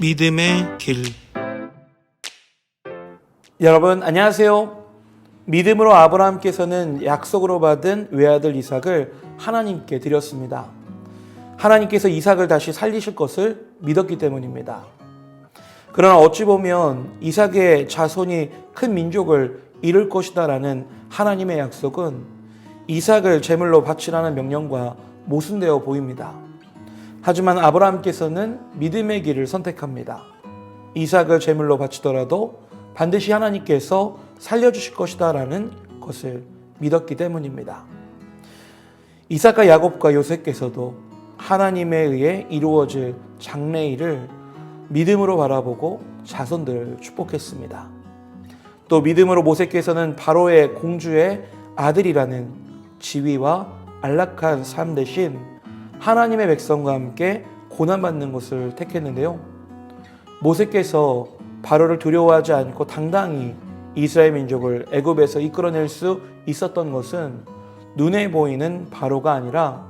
믿음의 길. 여러분 안녕하세요. 믿음으로 아브라함께서는 약속으로 받은 외아들 이삭을 하나님께 드렸습니다. 하나님께서 이삭을 다시 살리실 것을 믿었기 때문입니다. 그러나 어찌 보면 이삭의 자손이 큰 민족을 이룰 것이다라는 하나님의 약속은 이삭을 제물로 바치라는 명령과 모순되어 보입니다. 하지만 아브라함께서는 믿음의 길을 선택합니다. 이삭을 제물로 바치더라도 반드시 하나님께서 살려주실 것이다라는 것을 믿었기 때문입니다. 이삭과 야곱과 요셉께서도 하나님에 의해 이루어질 장래일을 믿음으로 바라보고 자손들을 축복했습니다. 또 믿음으로 모세께서는 바로의 공주의 아들이라는 지위와 안락한 삶 대신 하나님의 백성과 함께 고난받는 것을 택했는데요. 모세께서 바로를 두려워하지 않고 당당히 이스라엘 민족을 애굽에서 이끌어낼 수 있었던 것은 눈에 보이는 바로가 아니라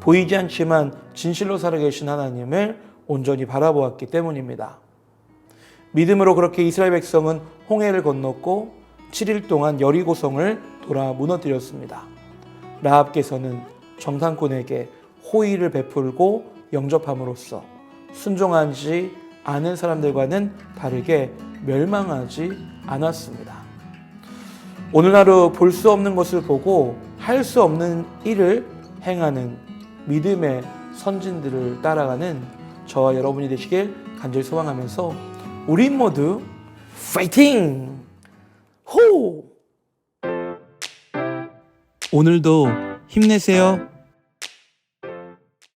보이지 않지만 진실로 살아계신 하나님을 온전히 바라보았기 때문입니다. 믿음으로 그렇게 이스라엘 백성은 홍해를 건넜고 7일 동안 여리고성을 돌아 무너뜨렸습니다. 라합께서는 정탐꾼에게 호의를 베풀고 영접함으로써 순종하지 않은 사람들과는 다르게 멸망하지 않았습니다. 오늘 하루 볼 수 없는 것을 보고 할 수 없는 일을 행하는 믿음의 선진들을 따라가는 저와 여러분이 되시길 간절히 소망하면서 우리 모두 파이팅! 호! 오늘도 힘내세요.